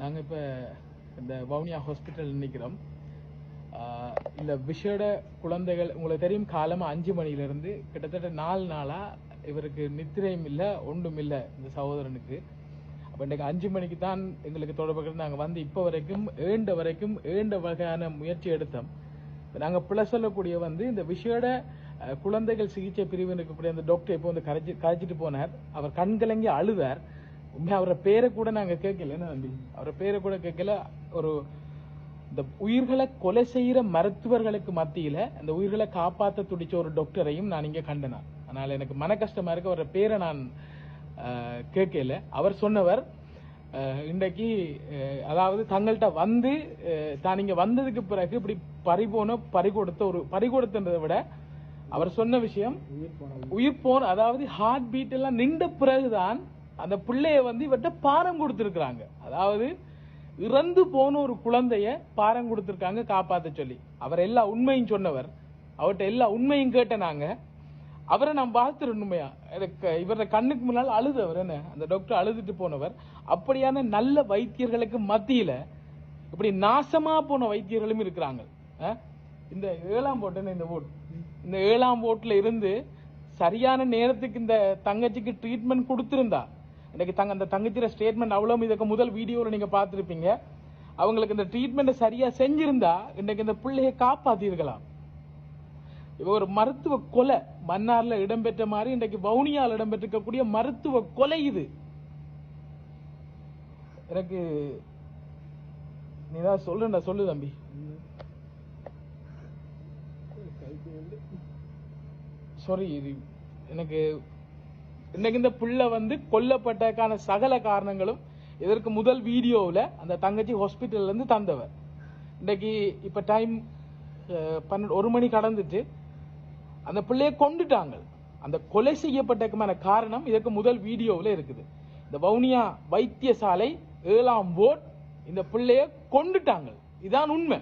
நாங்கள் இப்போ இந்த வவுனியா ஹாஸ்பிட்டல் நிற்கிறோம் இல்லை இந்த விஷேட குழந்தைகள் உங்களுக்கு தெரியும் காலமாக அஞ்சு மணிலேருந்து கிட்டத்தட்ட நாலு நாளாக இவருக்கு நித்திரையும் இல்லை ஒன்றும் இல்லை இந்த சகோதரனுக்கு. அப்போ இன்றைக்கு அஞ்சு மணிக்கு தான் எங்களுக்கு தொடர்பு நாங்கள் வந்து இப்போ வரைக்கும் ஏண்ட வரைக்கும் ஏண்ட வகையான முயற்சி எடுத்தோம். நாங்கள் பிள்ளை சொல்லக்கூடிய வந்து இந்த விஷேட குழந்தைகள் சிகிச்சை பிரிவில் இருக்கக்கூடிய அந்த டாக்டர் இப்போ வந்து கரைச்சி கரைச்சிட்டு போனார். அவர் கண்கலங்கி அழுதார். உண்மையாக அவரை பேரை கூட நாங்கள் கேட்கல. என்ன தம்பி? அவரை பேரை கூட கேட்கல. ஒரு இந்த உயிர்களை கொலை செய்யற மருத்துவர்களுக்கு மத்தியில அந்த உயிர்களை காப்பாத்த துடிச்ச ஒரு டாக்டரையும் நான் இங்க கண்டனேன் அதனால எனக்கு மன கஷ்டமா இருக்கு. அவர பேரை நான் கேட்கல. அவர் சொன்னவர் இன்றைக்கு அதாவது தங்கள்கிட்ட வந்து தான் இங்க வந்ததுக்கு பிறகு இப்படி பறிபோன பறி கொடுத்த ஒரு பறி கொடுத்ததை விட அவர் சொன்ன விஷயம் உயிர் போன அதாவது ஹார்ட் பீட் எல்லாம் நின்ற பிறகுதான் அந்த பிள்ளைய வந்து இவர்கிட்ட பாரம் கொடுத்துருக்குறாங்க. அதாவது இறந்து போன ஒரு குழந்தைய பாரம் கொடுத்துருக்காங்க காப்பாற்ற சொல்லி. அவர் எல்லா உண்மையும் சொன்னவர். அவர்கிட்ட எல்லா உண்மையும் கேட்ட நாங்க. அவரை நான் வாழ்த்துறேன் உண்மையா கண்ணுக்கு முன்னால் அழுதவர் என்ன? அந்த டாக்டர் அழுதுட்டு போனவர். அப்படியான நல்ல வைத்தியர்களுக்கு மத்தியில இப்படி நாசமா போன வைத்தியர்களும் இருக்கிறாங்க. இந்த ஏழாம் போட்டுன்னு இந்த ஓட் இந்த ஏழாம் ஓட்டுல இருந்து சரியான நேரத்துக்கு இந்த தங்கச்சிக்கு ட்ரீட்மெண்ட் கொடுத்துருந்தா இன்னைக்கு தங்க அந்த தங்கச்சியோட ஸ்டேட்மெண்ட் அவ்வளவு இதுக்கு முதல் வீடியோவில் நீங்க பார்த்துருப்பீங்க. அவங்களுக்கு இந்த ட்ரீட்மெண்ட்டை சரியா செஞ்சிருந்தா இன்னைக்கு இந்த பிள்ளையை காப்பாத்திருக்கலாம். இவ ஒரு மருத்துவ கொலை மன்னார்ல இடம்பெற்ற மாதிரி இன்றைக்கு வவுனியால் இடம்பெற்றிருக்கக்கூடிய மருத்துவ கொலை இது. எனக்கு நீ தான் சொல்லுண்டா சொல்லு தம்பி. சாரி இது எனக்கு இன்னைக்கு இந்த பிள்ளை வந்து கொல்லப்பட்டதுக்கான சகல காரணங்களும் இதற்கு முதல் வீடியோவில் அந்த தங்கச்சி ஹாஸ்பிட்டல்லேருந்து தந்தவர். இன்றைக்கு இப்போ டைம் பன்னெண்டு ஒரு மணி கடந்துட்டு அந்த பிள்ளையை கொண்டுட்டாங்க. அந்த கொலை செய்யப்பட்டதுக்குமான காரணம் இதற்கு முதல் வீடியோவில் இருக்குது. இந்த வவுனியா வைத்தியசாலை ஏழாம் போர்ட் இந்த பிள்ளைய கொண்டுட்டாங்க. இதான் உண்மை.